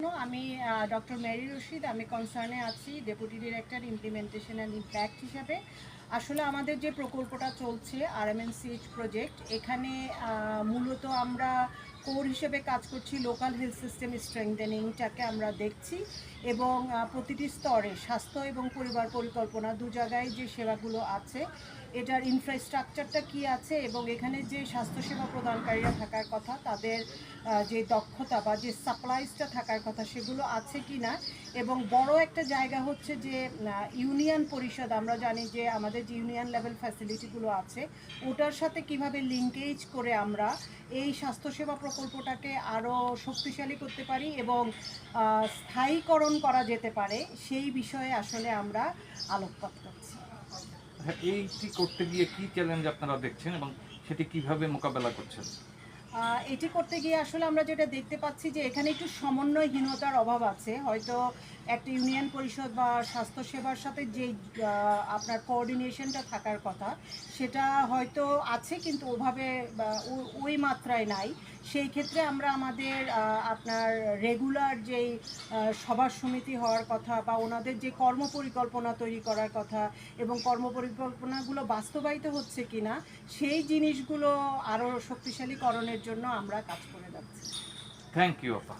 আমি doctor Mary Rashid আমি কনসার্নে আছি deputy director implementation and impact হিসাবে। আসলে আমাদের যে প্রকল্পটা চলছে আর আরএমএনসিএইচ প্রজেক্ট এখানে মূলত আমরা কোর হিসেবে কাজ করছি লোকাল হেলথ সিস্টেম স্ট্রেংথেনিংটাকে আমরা দেখছি এবং প্রতিটি স্তরে স্বাস্থ্য এবং পরিবার পরিকল্পনা দু জায়গায় যে সেবাগুলো আছে, এটার ইনফ্রাস্ট্রাকচারটা কি আছে এবং এখানে যে স্বাস্থ্যসেবা প্রদানকারীরা থাকার কথা, তাদের যে দক্ষতা বা যে সাপ্লাইসটা থাকার কথা, সেগুলো আছে কি না? এবং বড় একটা জায়গা হচ্ছে যে ইউনিয়ন পরিষদ, আমরা জানি যে আমাদের যে ইউনিয়ন লেভেল ফ্যাসিলিটিগুলো আছে, ওটার সাথে কীভাবে লিঙ্কেজ করে আমরা এই স্বাস্থ্যসেবা প্রকল্পটাকে আরও শক্তিশালী করতে পারি এবং স্থায়ীকরণ করা যেতে পারে সেই বিষয়ে আসলে আমরা আলোকপাত করছি। হ্যাঁ, এইটি করতে গিয়ে কি চ্যালেঞ্জ আপনারা দেখছেন এবং সেটি কীভাবে মোকাবেলা করছেন? এটি করতে গিয়ে আসলে আমরা যেটা দেখতে পাচ্ছি যে এখানে একটু সমন্বয়হীনতার অভাব আছে। হয়তো একটা ইউনিয়ন পরিষদ বা স্বাস্থ্যসেবার সাথে যে আপনার কোঅর্ডিনেশনটা থাকার কথা, সেটা হয়তো আছে কিন্তু ওভাবে ওই মাত্রায় নাই। সেই ক্ষেত্রে আমরা আমাদের আপনার রেগুলার যেই সভা সমিতি হওয়ার কথা বা ওনাদের যে কর্মপরিকল্পনা তৈরি করার কথা এবং কর্মপরিকল্পনাগুলো বাস্তবায়িত হচ্ছে কিনা, সেই জিনিসগুলো আরও শক্তিশালীকরণের জন্য আমরা কাজ করে যাচ্ছি। থ্যাংক ইউ আপা।